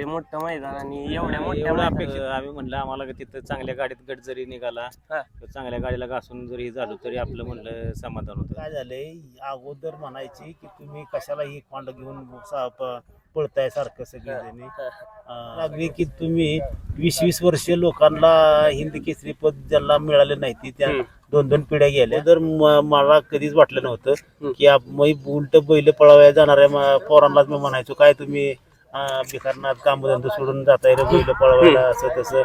एवढे मोठं मैदान आणि एवढ्या मोठ्या एवढं मैदानात- अपेक्षा आम्ही म्हणलं आम्हाला का तिथं चांगल्या गाडीत गट जरी निघाला हा. तर चांगल्या गाडीला घासून जरी झालो तरी आपलं म्हणलं समाधान होतं काय झालंय अगोदर म्हणायची की तुम्ही कशाला ही खोंड घेऊन सा- प- पळताय सारखं सगळेजणी लागली की तुम्ही वीस वीस वर्ष लोकांना हिंद केसरी पद ज्यांना मिळाले नाही ती त्या हम्म. दोन दोन पिढ्या गेल्या तर म- मला कधीच वाटलं. नव्हतं की आप- मी उलट बैल पळावया जाणाऱ्या म- पोरांनाच मी म्हणायचो काय तुम्ही अं, बिकारनाथ कामधंदा सोडून जाताय रे बैल पळवायला असं तसं.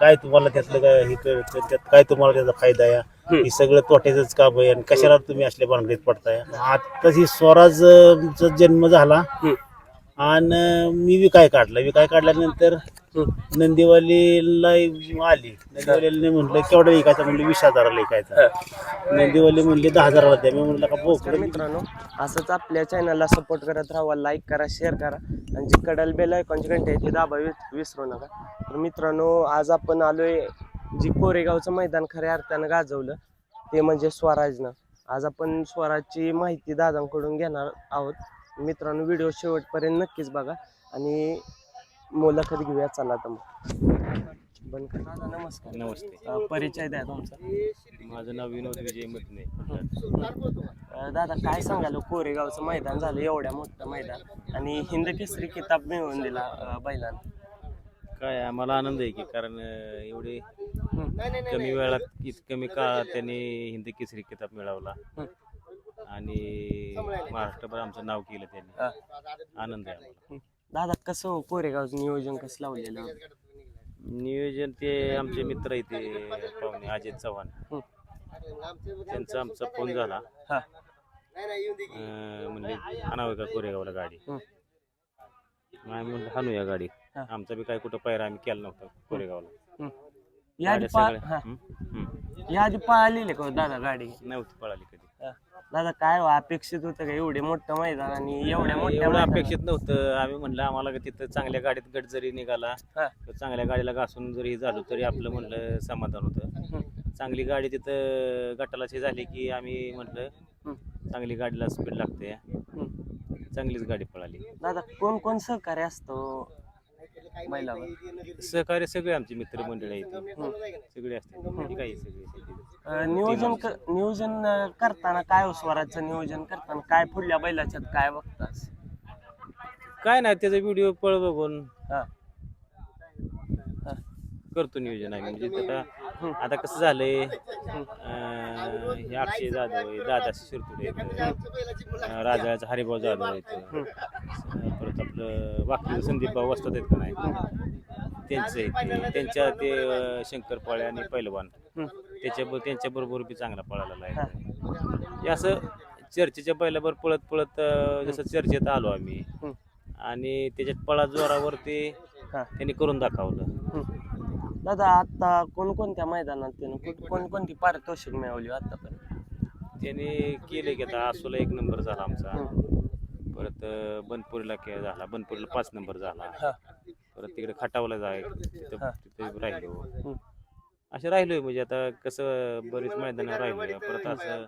काय तुम्हाला त्यातलं काय हे त्यात काय तुम्हाला त्याचा फायदा आहे? हे सगळं तोट्याचंच काम आहे आणि कशाला तुम्ही असल्या भानगडीत पडताय? आता ही स्वराजचा जन्म झाला. आणि मी विकाय काढला. विकाय काढल्यानंतर. नंदीवालीला आली. नंदीवालीने म्हटलं केवढा विकायचा? म्हणलं वीस हजाराला विकायचा नंदीवाली म्हणले दहा हजाराला द्या. मी म्हणलं का तर बोकडं मित्रांनो असंच आपल्या चॅनलला सपोर्ट करत राहा लाईक करा शेअर करा. आणि जी कडल बेल आयकॉनची घंटे आहे ती दाबा विसरू नका. तर मित्रांनो आज आपण आलोय जी कोरेगावचं मैदान खऱ्या अर्थानं गाजवलं ते म्हणजे स्वराजनं आज आपण स्वराजची माहिती दादांकडून घेणार आहोत. मित्रांनो व्हिडिओ शेवटपर्यंत नक्कीच बघा. आणि मुलाखत घेऊया चला तर मग. बंद कर. दादा नमस्कार. नमस्ते. अं, परिचय द्या तुमचा. माझं नाव विनोद विजय मधने अं, दादा काय सांगाल कोरेगावचं मैदान झालं एवढ्या मोठं मैदान. आणि हिंद केसरी किताब मिळवून दिला अं, बैलांना. काय आम्हाला आनंद आहे की कारण अं, एवढे कमी वेळात इत कमी काळात त्यांनी हिंदी केसरी किताब मिळवला. आणि महाराष्ट्रभर आमचं नाव केलं त्यांनी. हा. आनंद आहे आम्हाला. दादा कसं हो कोरेगावचं नियोजन कसं लावलेलं नियोजन ते आमचे मित्र आहे ते पाहुणे अजित चव्हाण हं. त्यांचा आमचा फोन झाला हा अं, म्हणले हाणावं का कोरेगावला गाडी हं. आम्ही म्हणलं हाणू या गाडी हा. आमचा बी काय कुठं पायरा आम्ही केला नव्हता कोरेगावला हं. याआधी गाड्या पा सगळ्या- हा हं? हं. याआधी पळालेले का हो दादा गाडी नव्हती पळाली कधी. दादा काय हो, अपेक्षित होतं का एवढे मोठं मैदान आणि एवढ्या मोठ्या एवढं मैदानात- अपेक्षित नव्हतं आम्ही म्हणलं आम्हाला का तिथं चांगल्या गाडीत गट जरी निघाला हा. तर चांगल्या गाडीला घासून जरी झालो तरी आपलं म्हणलं समाधान होतं. चांगली गाडी तिथं गटाला हे झाली की आम्ही म्हटलं. चांगली गाडीला स्पीड लागते. चांगलीच गाडी पळाली दादा कोण कोण सहकार्य असतो बैलावर सहकार्य सगळे आमचे मित्रमंडळी आहेत. सगळे असते काही सगळे नियोजन क- नियोजन अं, करताना काय स्वराजचं नियोजन करताना काय पुढल्या बैलाच्यात काय बघतास? काय नाही त्याचा व्हिडिओ पळ बघून. हा. करतो नियोजन आम्ही म्हणजे आता आता कसं झालंय अं, हे अक्षय जाधव आहे दादा शिरतुडे आहेत राजाचा हरिभाऊ जाधव आहेत अं, परत आपलं वाकडी संदीप भाऊ असतात आहेत का नाही त्यांचं आहे ते. त्यांच्या ते अं, शंकर पळे आणि पैलवान हं. त्याच्या त्यांच्या बरोबर बी चांगला पळालेला आहे हे असं चर्चेच्या बैलावर पळत पळत अं, जसं चर्चेत आलो आम्ही हं. आणि त्याच्यात पळा जोरावर ते हा. त्यांनी करून दाखवलं. दादा आता कोणकोणत्या मैदानात त्यानं कोण- कोणकोणती पारितोषिक मिळवली आतापर्यंत? त्याने केले की आता आसूला एक नंबर झाला आमचा. हं. परत अं, बनपुरीला के झाला. बनपुरीला पाच नंबर झाला. हा. परत तिकडे खटावला जाय तिथं हा. तिथे राहिलो. हं. असे राहिलोय म्हणजे आता कसं बरीच मैदान राहिलोय. परत असं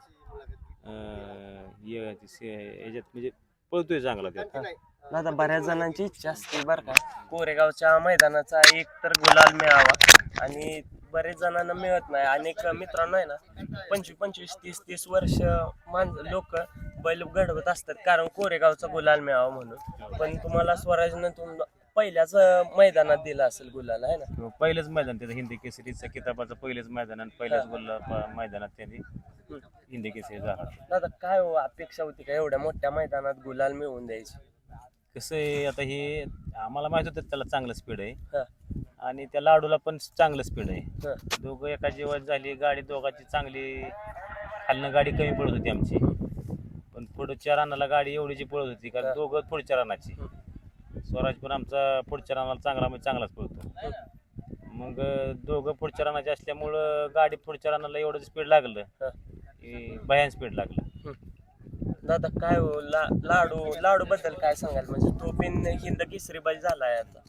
अं, हे- याच्यात म्हणजे पळतोय चांगला त्यात दादा बऱ्याच जणांची इच्छा असते बरं का. कोरेगावच्या मैदानाचा एक तर गुलाल मिळावा. आणि बरेच जणांना मिळत नाही. अनेक मित्रांनो आहे ना पंचवीस पंचवीस तीस तीस वर्ष माण लोक बैल घडवत असतात. कारण कोरेगावचा गुलाल मिळावा म्हणून. पण तुम्हाला स्वराजनं तुम पहिल्याच मैदानात दिला असेल गुलाल आहे ना? पहिलंच मैदान त्याचं. हिंदी केसरीचं किताबाचं पहिलेच मैदान आणि पहिल्याच बोलला प- मैदानात त्यांनी हिंदी केसरी झाला दादा काय हो अपेक्षा होती का? एवढ्या मोठ्या मैदानात गुलाल मिळवून द्यायची? कसं आहे आता हे आम्हाला माहीत होतं त्याला चांगलं स्पीड आहे. हा. आणि त्या लाडूला पण चांगलं स्पीड आहे. दोघं एका जेवण झाली गाडी दोघांची चांगली खालनं गाडी कमी पडत होती आमची. पण पुढच्या रानाला गाडी एवढीची पळत होती. कारण दोघं पुढच्या रानाची. स्वराज पण आमचा पुढच्या रानाला चांगला म्हणजे चांगलाच पळतो. मग दोघं पुढच्या रानाचे असल्यामुळं गाडी पुढच्या रानाला एवढं स्पीड लागलं. की भयान स्पीड लागलं. दादा काय हो ला लाडू लाडू बद्दल काय सांगाल? म्हणजे तो पण हिंद केसरी बाई झालाय आता.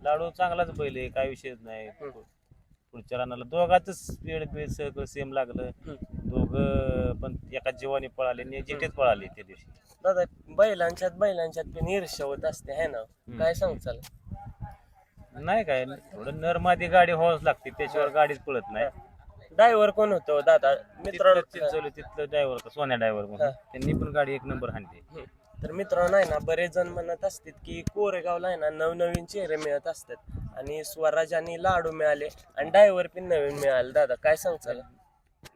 लाडू चांगलाच बैल आहे काय विषयच नाही. पुढच्या रानाला दोघांच बीड सगळं सेम लागलं. दोघं पण एका जीवाने पळाले आणि जिटेच पळाले त्या दिवशी. दादा बैलांच्यात बैलांच्यात पण ईर्ष्या होत असते है ना? काय सांगचाल नाही काय थोडं नरमादी गाडी व्हावंच लागते त्याच्यावर गाडीच पळत नाही. ड्रायव्हर कोण होतो दादा? मित्रांनो तिथलं ड्रायव्हर सोन्या ड्रायव्हर म्हणून. हा. त्यांनी पण गाडी एक नंबर हम्म. तर मित्रांनो आहे ना बरेच जण म्हणत असतात की कोरेगावला आहे ना नवनवीन चेहरे मिळत असतात. आणि स्वराज आणि लाडू मिळाले आणि ड्रायव्हर पण नवीन मिळाले. दादा काय सांगचाल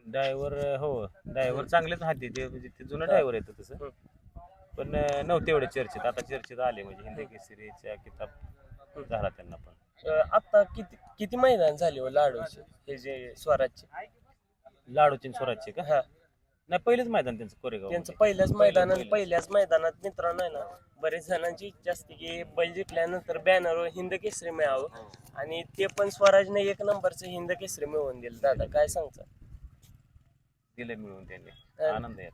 ड्रायव्हर हो ड्रायव्हर चांगलेच हाती ते म्हणजे ते जुनं ड्रायव्हर येतं तसं. पण नव्हते एवढे चर्चेत. आता चर्चेत आले म्हणजे हिंदी केसरीचा किताब झाला त्यांना पण. आता किती किती मैदान झाले हो लाडूचे? हे जे स्वराजचे? लाडूची आणि स्वराजचे का? हा. नाही पहिलेच मैदान त्यांचं कोरेगाव त्यांचं पहिल्याच मैदान आणि पहिलं. पहिल्याच मैदानात मित्रांनो आहे ना बरेच जणांची इच्छा असते की बैल जिंकल्यानंतर बॅनरवर हिंद केसरी मिळावं आणि ते पण स्वराजने एक नंबरचं हिंद केसरी मिळवून दिलं दादा काय सांगता दिलं मिळून त्यांनी हा. आनंद आहे.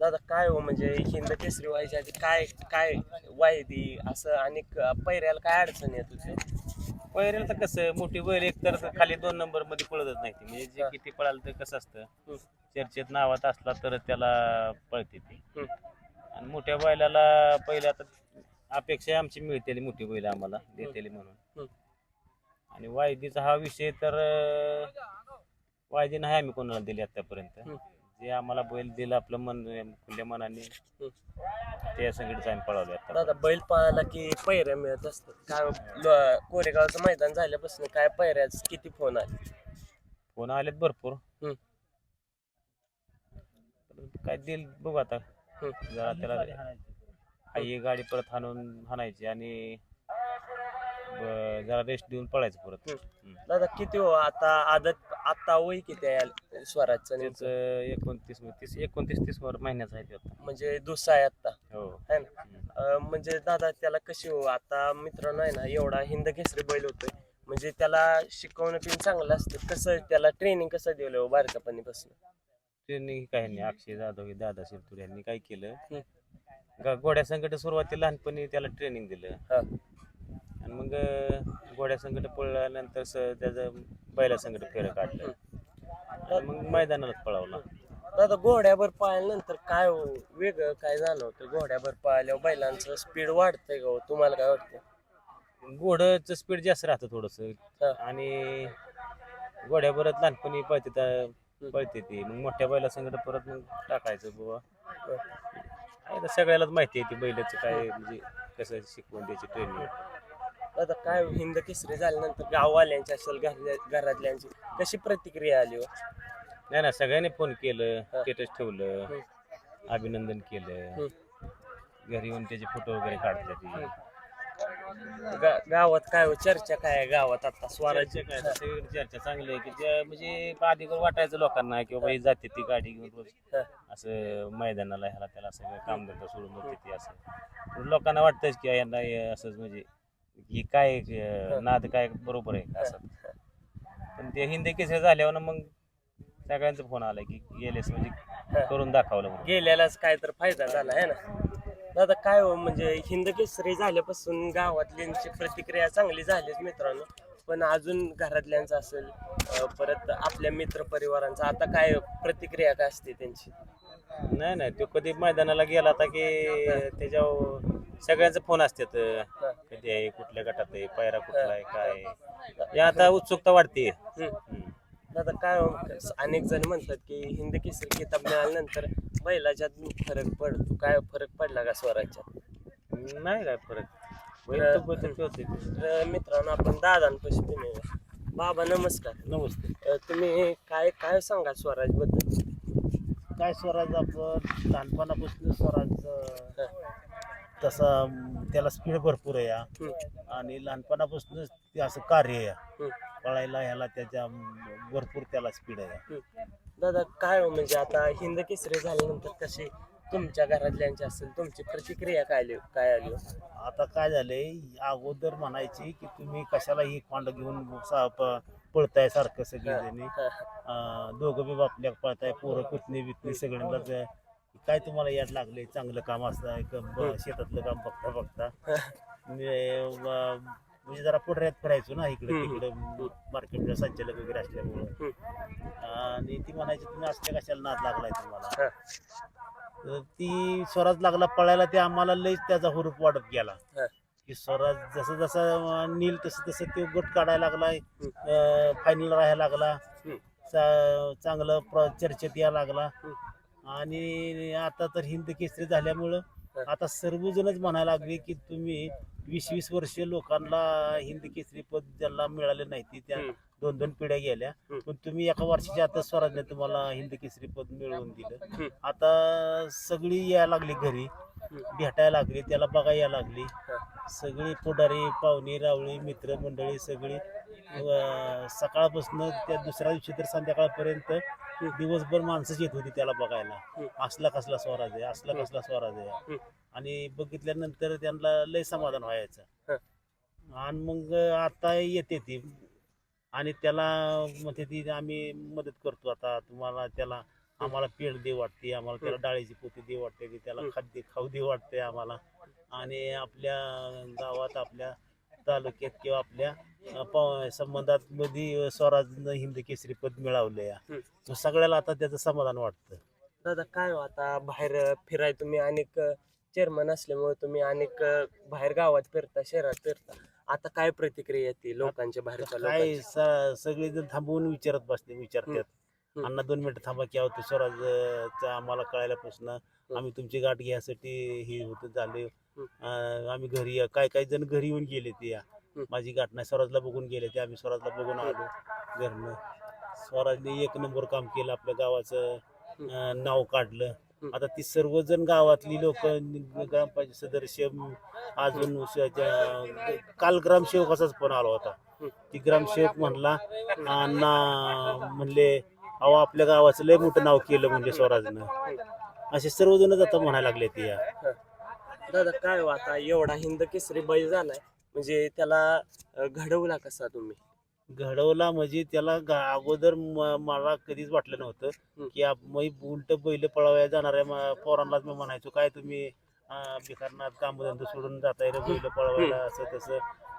दादा काय हो म्हणजे हिंद केसरी व्हायच्या आधी काय काय वायदी असं आणि पैऱ्याला काय अडचण येत होती तर कसं मोठी बैल एक तर खाली दोन नंबरमध्ये पळतच नाही ती. म्हणजे जे. किती पळालं तर कसं असतं. चर्चेत नावात असला तर त्याला पळते ती हम्म. आणि मोठ्या बैलाला पहिले आता अपेक्षा आमची मिळतेली मोठी बैल आम्हाला देतेली म्हणून हम्म. आणि वायदीचा हा विषय तर अं, वायदी नाही आम्ही कोणाला दिली आतापर्यंत हम्म. जे आम्हाला बैल दिलं आपलं मन खुल्या मनाने त्या संगीतच आम्ही पळवले आता. दादा बैल पाळायला की पैऱ्या मिळत असतात? काय ल- कोरेगावचं मैदान झाल्यापासून काय पैऱ्याच किती फोन आले? फोन आलेत भरपूर. हम्म. परंतु काय देईल बघू आता. हम्म. जरा त्याला आई गाडी परत हाणून हाणायची आणि ब- जरा रेस्ट देऊन पळायचं परत. हम्म. दादा किती हो आता आदत आता वय किती आहे स्वराजचं नेमकं? एकोणतीस तीस एकोणतीस तीस वर महिन्याचा आहे ते आता. म्हणजे दुसरा आहे आता हो. है ना? हम्म. अं, म्हणजे दादा त्याला कशी हो? आता मित्रांनो आहे ना एवढा हिंद केसरी बैल होतोय. म्हणजे त्याला शिकवणं पण चांगलं असतं. कसं त्याला ट्रेनिंग कसं दिलं हो बारकापणीपासून? ट्रेनिंग काय नाही अक्षय जाधव हे दादा शिरतूर यांनी काय केलं? हम्म. ग- घोड्या संकट सुरुवातीला लहानपणी त्याला ट्रेनिंग दिलं. हा. आणि मग घोड्या संकट पळल्यानंतर स- त्याचं बैला संकट फेरं काढलं. आणि मग मैदानालाच पळवला दादा घोड्यावर पाळल्यानंतर काय हो वेगळं काय जाणवतं घोड्यावर पाळल्यावर बैलांचं स्पीड वाढतंय का हो? तुम्हाला काय वाटतं घोडचं स्पीड जास्त राहतं थोडस. हा. आणि घोड्याबरच लहानपणी पळते त्या- पळते ती. मग मोठ्या बैला संकट परत मग टाकायचं बुवा. काय सगळ्यालाच माहिती आहे ती बैलाचं काय म्हणजे कसं शिकवून द्यायची ट्रेनिंग दादा काय हिंद केसरी झाल्यानंतर गाववाल्यांची असेल घरल्या- घरातल्यांची कशी प्रतिक्रिया आली हो? नाही ना सगळ्यांनी फोन केलं. स्टेटस ठेवलं. अभिनंदन केलं. घरी येऊन त्याचे फोटो वगैरे काढले गा- गावात काय हो? चर्चा काय आहे गावात आता? स्वराज्य स्वराज्य काय? सगळीकडे चर्चा चांगली आहे की म्हणजे आधी वाटायचं लोकांना की बाबा ही जाते ती गाडी घेऊन रोज. हा. असं मैदानाला ह्याला त्याला सगळं कामधंदा सोडून जाते ती असं. पण लोकांना वाटतंच की यांना हे असंच म्हणजे ही काय अं, नाद काय बरोबर आहे का असं. पण ते हिंदी केसेस झाल्यावर ना मग सगळ्यांचा फोन आला की गेलेस म्हणजे करून दाखवलं म्हणून. गेल्यालाच काय तर फायदा झाला आहे ना? दादा काय हो म्हणजे हिंद केसरी झाल्यापासून गावातल्यांची प्रतिक्रिया चांगली झालीच मित्रांनो. पण अजून घरातल्यांचं असेल अं, परत आपल्या मित्र परिवारांचा आता काय प्रतिक्रिया काय असते त्यांची? नाही नाही तो कधी मैदानाला गेला होता की त्याच्यावर सगळ्यांचे फोन असतात. कधी आहे कुठल्या गटात आहे पायरा कुठला आहे काय आहे. हे आता उत्सुकता वाढते. दादा काय हो, अनेक जण म्हणतात की हिंद केसरी किताब मिळाल्यानंतर बैलाच्यात फरक पडतो. काय फरक पडला का स्वराज्यात? नाही काय फरक. तर. तर मित्रांनो आपण दादांपाशी पण येऊया. बाबा नमस्कार. नमस्ते. अं, तुम्ही काय काय सांगा स्वराजबद्दल काय स्वराज आपण लहानपणापासून स्वराज तसा त्याला स्पीड भरपूर आहे या. आणि लहानपणापासूनच ते असं कार्य आहे हम्म. पळायला ह्याला त्याच्या भरपूर त्याला स्पीड आहे दादा काय हो म्हणजे आता हिंद केसरी झाल्यानंतर कशी तुमच्या घरातल्यांची असेल तुमची प्रतिक्रिया काय आली काय आली हो? आता काय झालंय अगोदर म्हणायची की तुम्ही कशाला ही खोंड घेऊन सा- प- पळताय सारखं सगळेजणी. हा, अं, दोघं बी बापल्या पळताय पोरं कुतणी बितणी सगळ्यांनाच अं, काय तुम्हाला याड लागले चांगलं काम असतं एक ब- शेतातलं काम बघता बघता. म्हणजे म्हणजे जरा पुढऱ्यात फिरायचो ना इकडे हम्म. तिकडे. मार्केटला संचालक वगैरे असल्यामुळं. आणि ती म्हणायची तुम्ही असल्या कशाला नाद लागलाय तुम्हाला? हा. तर ती स्वराज लागला पळायला ते आम्हाला लयच त्याचा हुरूप वाढत गेला. हा. की स्वराज जसं जसं नील तसं तसं ते गट काढायला लागलाय फायनल राहायला लागला. हम्म. चा- चांगलं प्र- चर्चेत यायला लागला. हम्म. आणि आता तर हिंद केसरी झाल्यामुळं. आता सर्वजणच म्हणायला लागले की तुम्ही वीस वीस वर्ष लोकांना हिंद केसरी पद ज्यांना मिळाले नाही ती त्या. दोन दोन पिढ्या गेल्या. पण तुम्ही एका वर्षाच्या आता स्वराजने तुम्हाला हिंद केसरी पद मिळवून दिलं. आता सगळी यायला लागली घरी भेटायला लागली त्याला बघायला यायला लागली सगळी पुढारी पाहुणे रावळी मित्र मंडळी सगळी सकाळपासून त्या दुसऱ्या दिवशी तर संध्याकाळपर्यंत दिवसभर माणसंच येत होती त्याला बघायला. असला कसला स्वराज आहे असला. कसला स्वराज आहे. आणि बघितल्यानंतर त्यांना लय समाधान व्हायचं. आणि मग आता येते ती. आणि त्याला म्हणते ती आम्ही मदत करतो आता. तुम्हाला त्याला आम्हाला पेड दे वाटते. आम्हाला त्याला डाळीची पोती दे वाटते. त्याला. खाद्य खाऊ दे वाटते आम्हाला. आणि आपल्या गावात आपल्या तालुक्यात किंवा आपल्या संबंधात मध्ये स्वराजनं हिंद केसरी पद मिळवले. मग सगळ्याला आता त्याचं समाधान वाटतं. दादा काय हो आता? बाहेर फिराय तुम्ही अनेक चेअरमन असल्यामुळे तुम्ही अनेक बाहेर गावात फिरता शहरात फिरता. आता काय प्रतिक्रिया येते लोकांच्या बाहेरच्या काय? सगळे जण थांबवून विचारत बसले विचारतात. अण्णा दोन मिनिटं थांबा की आहोत स्वराजचं आम्हाला कळायलापासून आम्ही तुमची गाठ घ्यायसाठी हे होत झाले. आम्ही घरी काही काही जण घरी येऊन गेले ते. या माझी गाठ नाही स्वराजला बघून गेले ते. आम्ही स्वराजला बघून आलो घरनं. स्वराजने एक नंबर काम केलं आपल्या गावाचं. नाव काढलं. आता ती सर्वजण गावातली लोक ग्रामपंचायत सदस्य अजून काल ग्रामसेवकाचाच फोन आला होता. ती ग्रामसेवक म्हणला अण्णा म्हणले अहो आपल्या गावाचं लय मोठं नाव केलं म्हणजे स्वराजनं. असे सर्वजणच आता म्हणायला लागले ते. या दादा काय हो आता एवढा हिंद केसरी बैल झालाय म्हणजे त्याला अं, घडवला कसा तुम्ही घडवला म्हणजे त्याला गा- अगोदर म- मला कधीच वाटलं नव्हतं. की आप- मी उलट बैल पळवायला जाणाऱ्या म- पोरांनाच मी म्हणायचो काय तुम्ही अं, बिकारनाथ कामधंदा सोडून जाताय रे बैल पळवायला असं तसं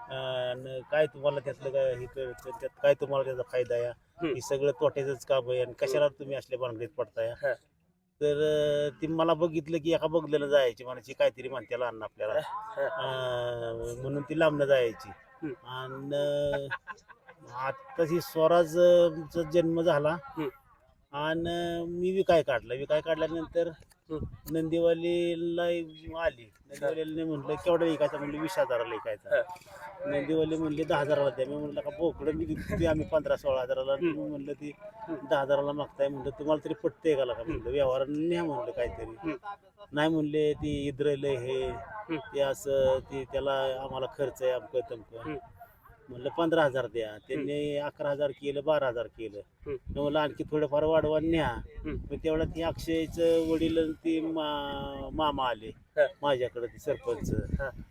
अं, न काय तुम्हाला त्यातलं काय हे त्यात काय तुम्हाला त्याचा फायदा आहे हं. हे सगळं तोट्याचंच काम आहे आणि कशाला तुम्ही असल्या भानगडीत पडताय हा. तर ती मला बघितलं की एका बघलेलं जायची म्हणायची काहीतरी म्हणते लहान आपल्याला अं, म्हणून ती लांबणं जायची. आणि आता ही स्वराजचा जन्म झाला. आणि मी विकाय काढला विकाय काढल्यानंतर. नंदीवालीला आली. नंदीवालीला म्हटलं केवढा विकायचा म्हणलं वीस हजाराला विकायचा. नंदीवाली म्हणले दहा हजाराला द्या. मी म्हणलं का बोकडं मी देते आम्ही पंधरा सोळा हजाराला. म्हणलं ती दहा हजाराला मागताय. म्हणलं तुम्हाला तरी पटतंय का? का म्हणलं व्यवहार न्या म्हणलं काहीतरी. नाही म्हणले ती इद्रल हे ते असं ते त्याला आम्हाला खर्च आहे अमकं तमकं. म्हणलं पंधरा हजार द्या. त्यांनी अकरा हजार केलं बारा हजार केलं. हम्म. मी म्हणलं आणखी थोडंफार वाढवा न्या. मग तेवढ्या ती अक्षयचं वडील आणि ते मा- मामा आले. हा. माझ्याकडे ते सरपंच.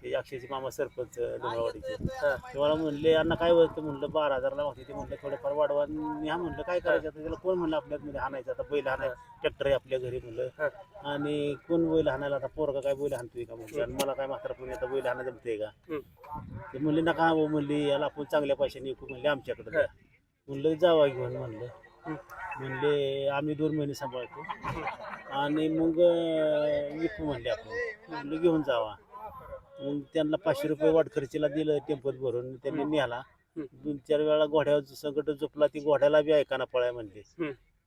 ते अक्षयचे मामा सरपंच डोंगरवाडीचे हा. ते मला म्हणले अण्णा काय होतं? म्हणलं बारा हजारला मागते ते म्हणलं थोडंफार वाढवा. न्या म्हणलं काय करायचं? आता त्याला कोण म्हणलं आपल्यात मध्ये हाणायचं? आता बैल हाणाय ट्रॅक्टर आहे आपल्या घरी म्हणलं. हा. आणि कोण बैल हाणायला आता पोरगा काय बैल हाणतोय का म्हणलं? आणि मला काय म्हातारा पण आता बैल हाणा जमतंय का? ते म्हणले नका हो म्हणले याला आपण चांगल्या पैशाने विकू म्हणले आमच्याकडे द्या. म्हणलं जावा घेऊन म्हणलं. म्हणले आम्ही दोन महिने सांभाळतो. आणि मग विकू म्हणले आपण. म्हणलं घेऊन जावा. मग त्यांना पाचशे रुपये वाट खर्चीला दिलं टेम्पोत भरून. त्यांनी न्याला दोन चार वेळा घोड्यावर संकट झोपला ती घोड्याला बी ऐकाना पळाय म्हणले.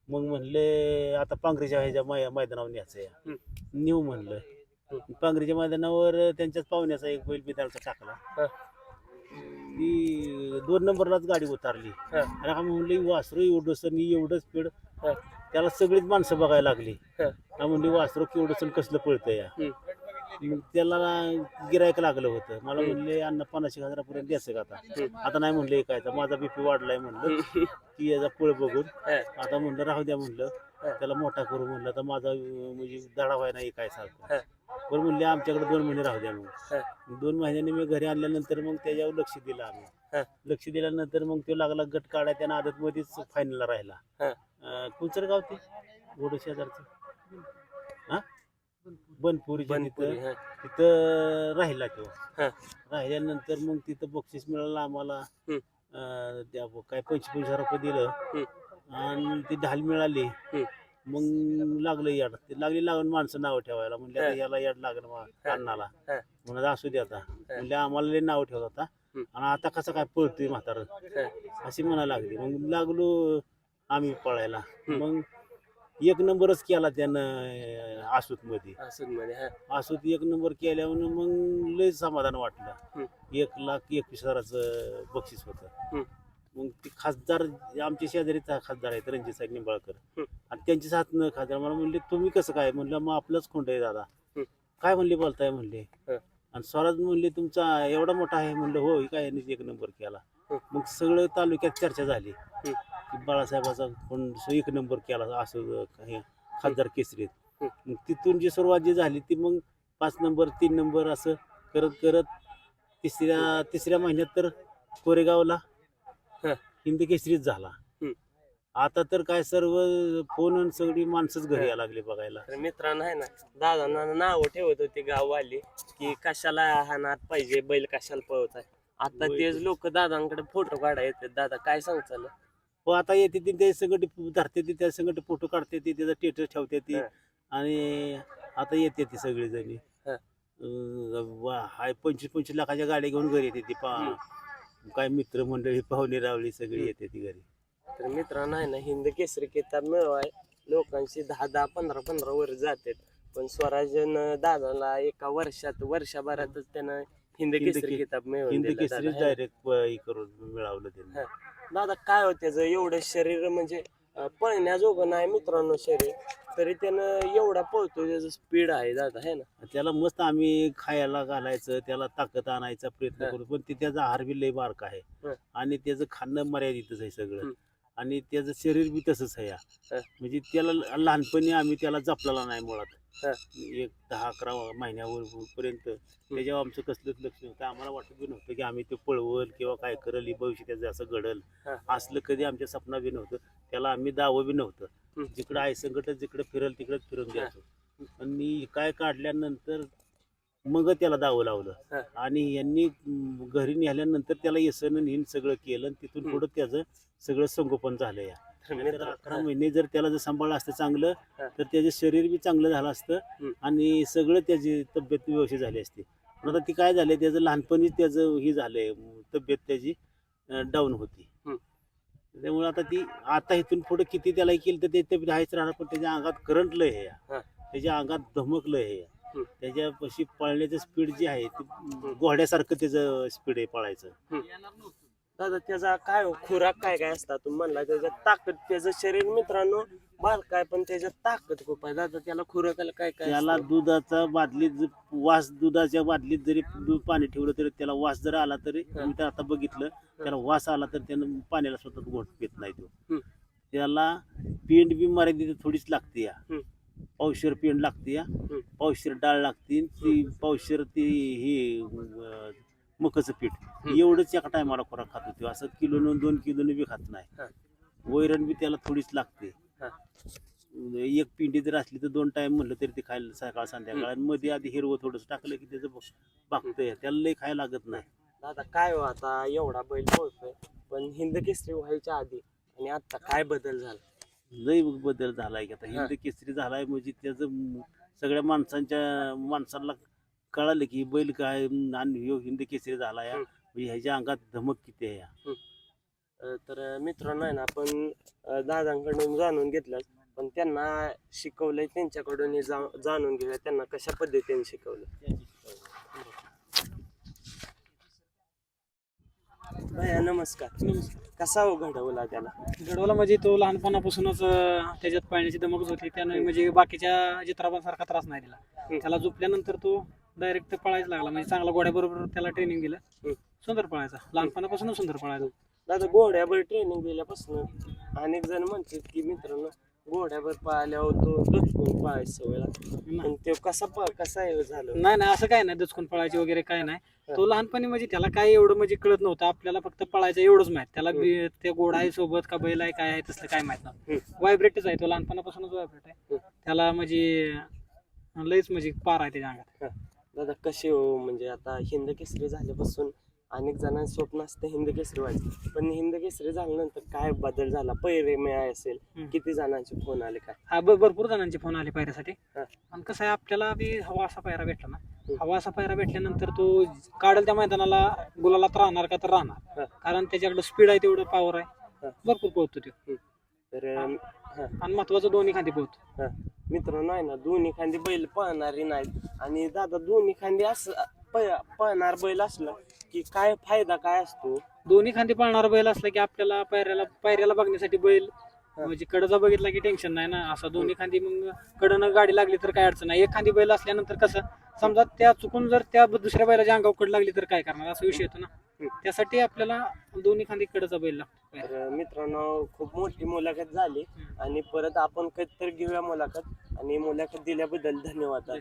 मग म्हणले आता पांघरीच्या ह्याच्या मै- मैदानावर न्यायचं या नेऊ म्हणलं. पांघरीच्या मैदानावर त्यांच्याच पाहुण्याचा एक बैल बिदारचा टाकला. ती दोन नंबरलाच गाडी उतारली हा. आणि आम्ही म्हणले वासरू एवढंच आणि एवढं स्पीड हा. त्याला सगळीच माणसं बघायला लागली हा. आम्ही म्हणले वासरू केवढंच आणि कसलं पळतं या हम्म. मग त्याला गिरायक लागलं होतं मला म्हणले अन्न पन्नास एक हजारापर्यंत द्यायचं का आता. आता नाही म्हणलं ऐकायचं माझा बीपी वाढलाय म्हणलं की याचा पळ बघून हा. आता म्हणलं राहू द्या म्हणलं हा. त्याला मोठा करू म्हणलं तर माझा अं, म्हणजे दडा व्हाय नाही काय सारखं हा. बरं म्हणले आमच्याकडे दोन महिने राहू द्या मग. दोन महिन्यांनी मी घरी आणल्यानंतर मग त्याच्यावर लक्ष दिलं. आम्ही लक्ष दिल्यानंतर मग तो लागला गट काढाय त्यानं आदत मध्येच फायनलला राहिला कुंचर गाव ते शेजारचं हा बनपुरी तिथं. तिथं राहिला तो. राहिल्यानंतर मग तिथं बक्षीस मिळालं आम्हाला त्या काय पंचवीस हजार रुपये दिलं. आणि ती ढाल मिळाली. मग लागलं याड ते लागली लागून माणसं नाव ठेवायला म्हणजे आता. याला याड लागलं हा. म्हणत असू दे आता म्हणजे आम्हाला लय नाव ठेवत होता. आणि आता कसं काय पळतोय म्हातारं. अशी म्हणायला लागली मग लागलो आम्ही पळायला. मग एक नंबरच केला त्यानं आसूत मध्ये आसूत एक नंबर केल्यावर मग लय समाधान वाटलं. एक लाख एकवीस हजाराचं बक्षीस होतं. मग ते खासदार आमच्या शेजारी खासदार आहेत रणजित साहेब निंबाळकर. आणि त्यांची साथ न खासदार मला म्हणले तुम्ही कसं काय म्हणलं मग आपलंच खोंड आहे दादा. काय म्हणले बोलताय म्हणले. आणि स्वराज म्हणले तुमचा एवढा मोठा आहे म्हणलं हो काय यांनी एक नंबर केला. मग सगळं तालुक्यात चर्चा झाली. की बाळासाहेबाचा कोण एक नंबर केला असं हे खासदार केसरीत. मग तिथून जी सुरुवात जी झाली ती मग पाच नंबर तीन नंबर असं करत करत तिसऱ्या तिसऱ्या महिन्यात तर कोरेगावला. हिंद केसरीच झाला. आता तर काय सर्व फोन आणि सगळी माणसंच घरी यायला लागली बघायला. तर मित्रांनो आहे ना दादांना नाव ठेवत होते गाववाले की कशाला हा नाद पाहिजे बैल कशाला पळवत आहे आता तेच लोक दादांकडे फोटो काढा येतात. दादा काय सांगचाल हो आता येते ती ते संकट धरते ती त्या संकट फोटो काढते ती त्याचा स्टेटस ठेवते ती. आणि आता येते ती सगळी जणी. हाय पंचवीस पंचवीस लाखाच्या गाड्या घेऊन घरी येते ती पा काय मित्र मंडळी पाहुणे रावळी सगळी. येते ती घरी तर मित्रांनो आहे ना हिंद केसरी किताब मिळवाय लोकांची दहा दहा पंधरा पंधरा वर्ष जातात पण स्वराजन दादाला एका वर्षात वर्षभरातच त्यानं हिंद केसरी किताब मिळवून हिंद दिलं केसरी दादा? डायरेक्ट करून मिळवलं त्यांनी हं. दादा काय हो त्याचं एवढं शरीर म्हणजे पळण्याजोगं नाही मित्रांनो शरीर तरी त्यानं एवढा पळतो त्याचं स्पीड आहे दादा है ना त्याला मस्त आम्ही खायला घालायचं त्याला ताकद आणायचा प्रयत्न हं. करू पण ते त्याचा आहार बी लय बारका आहे. आणि त्याचं खाणं मर्यादितच आहे सगळं. आणि त्याचं शरीर बी तसंच आहे या. हं. म्हणजे त्याला लहानपणी आम्ही त्याला जपलेला नाही मुळात हं. एक दहा अकरा महिन्यावर पर्यंत त्याच्यावर आमचं कसलंच लक्ष नव्हतं आम्हाला वाटत बी नव्हतं की आम्ही ते पळवल किंवा काय करल ही भविष्य त्याचं असं घडल हं. असलं कधी आमच्या सपना बी नव्हतं त्याला आम्ही दावं बी नव्हतं. जिकडं आहे संकट जिकडे फिरल तिकडे फिरून द्यायचो आणि काय काढल्यानंतर मग त्याला दावं लावलं. आणि यांनी म, घरी नेल्यानंतर त्याला येसन हिन सगळं केलं आणि तिथून. पुढं त्याचं सगळं संगोपन झालं या अकरा महिने जर त्याला जर सांभाळलं असतं चांगलं. तर त्याचं शरीर बी चांगलं झालं असतं. आणि सगळं त्याची तब्येत व्यवस्थित झाली असती पण आता ती काय झालंय त्याचं लहानपणीच त्याचं हे झालंय तब्येत त्याची डाऊन होती. त्यामुळे आता ती आता इथून पुढे किती त्याला केलं तर ते तब्येत आहेच राहणार पण त्याच्या अंगात करंट लय. हं. त्याच्या अंगात धमक लय आहे या. हं. त्याच्यापाशी पळण्याचं स्पीड जे आहे ते घोड्यासारखं त्याचं स्पीड आहे पळायचं दादा त्याचा काय हो, खुराक काय काय असतात तुम्ही म्हणला त्याच्यात ताकद त्याचं शरीर मित्रांनो बाल काय पण त्याच्यात ताकद खूप आहे दादा त्याला खुराकाला काय काय त्याला असतं? दुधाचा बादलीत ज- वास दुधाच्या बादलीत जरी दूध पाणी ठेवलं तरी त्याला वास जर आला तरी हं. मी तर आता बघितलं त्याला वास आला तर त्यानं पाण्याला स्वतः घोट पित नाही तो. त्याला पेंड बी मर्यादित थोडीच लागते या. पावशेर पेंड लागते या. पावशेर डाळ लागते ती पावशेर ती हे अं, मकाचं पीठ. एवढंच एका टायमाला खोराक खात होती. असं किलोनं दोन किलोनं बी खात नाही. वैरण बी त्याला थोडीच लागते. एक पिंडी जर असली तर दोन टाइम म्हणलं तरी ते खायला सकाळ संध्याकाळ आणि मध्ये आधी हिरवं थोडंसं टाकलं की त्याचं बागतंय त्याला लई खायला लागत नाही. दादा काय हो आता एवढा बैल पोहोचतोय पण हिंद केसरी व्हायच्या आधी आणि आता काय बदल झाला? लई बदल झालाय की आता. हिंद केसरी झालाय म्हणजे त्याचं सगळ्या माणसांच्या माणसाला कळालं की बैल काय आणि ह्यो हिंद केसरी झालाय हं. म्हणजे ह्याच्या अंगात धमक किती आहे या. अं, तर मित्रांनो आहे ना आपण अं, दादांकडून जाणून घेतलं पण त्यांना शिकवलंय त्यांच्याकडून हे जा- जाणून घेऊया. त्यांना कशा पद्धतीने शिकवलं? भैया नमस्कार. कसा हो घडवला त्याला? गडवाला म्हणजे तो लहानपणापासूनच अं, त्याच्यात पाळण्याची दमकच होती. त्यानं म्हणजे बाकीच्या चित्राबांसारखा त्रास नाही दिला. त्याला झोपल्यानंतर तो डायरेक्ट पळायला लागला. म्हणजे चांगला घोड्याबरोबर त्याला ट्रेनिंग दिलं. सुंदर पळायचा. लहानपणापासून सुंदर पळायचा दादा घोड्यावर ट्रेनिंग दिल्यापासून अनेक जण म्हणतात की मित्रांनो घोड्यावर पाहिल्यावर तो दचकून सवय लागते. ते कसा प- कसा हे झालं? नाही नाही असं काय नाही दचकून पळायचे वगैरे काय नाही. तो लहानपणी म्हणजे त्याला काय एवढं म्हणजे कळत नव्हतं. आपल्याला फक्त पळायचं एवढंच माहीत. त्याला बी- ते घोडा आहे सोबत का बैल आहे काय आहे तसलं काय माहीत नव्हतं. व्हायब्रेटच आहे तो. लहानपणापासूनच व्हायब्रेट आहे. त्याला म्हणजे लईच म्हणजे पार आहे त्याच्या अंगात. दादा कसे हो म्हणजे आता हिंद केसरी झाल्यापासून अनेक जणांचं स्वप्न असतं हिंद केसरी व्हायचं पण हिंद केसरी झाल्यानंतर काय बदल झाला पैरे मिळाय असेल. किती जणांचे फोन आले काय हा ब- भरपूर जणांचे फोन आले पायऱ्यासाठी हा. आणि कसं आहे आपल्याला बी हवा असा पायरा भेटला ना. हवा असा पायरा भेटल्यानंतर तो काढल त्या मैदानाला गुलालात राहणार का तर राहणार हा. कारण त्याच्याकडे स्पीड आहे तेवढं पॉवर हा. आहे भरपूर पोहतो तो तर हा. आणि महत्वाचं दोन्ही खांदी पोहतो हा. मित्रांनो आहे ना दोन्ही खांदी बैल पळणारी नाहीत. आणि दादा दोन्ही खांदी असं पळणार बैल असलं की काय फायदा काय असतो? दोन्ही खांदी पाळणारा बैल असला की आपल्याला पायऱ्याला पायऱ्याला बघण्यासाठी बैल. म्हणजे कडचा बघितला की टेन्शन नाही ना. असं दोन्ही खांदी मग कडनं गाडी लागली तर काय अडचण नाही. एक खांदी बैल असल्यानंतर कसं समजा त्या चुकून जर त्या दुसऱ्या बैलाच्या अंगावर कड लागली तर काय करणार? असा विषय येतो ना. त्यासाठी आपल्याला दोन्ही खांदी कडचा बैल लागतो. तर मित्रांनो खूप मोठी मुलाखत झाली आणि परत आपण कधीतरी घेऊया मुलाखत आणि मुलाखत दिल्याबद्दल धन्यवाद.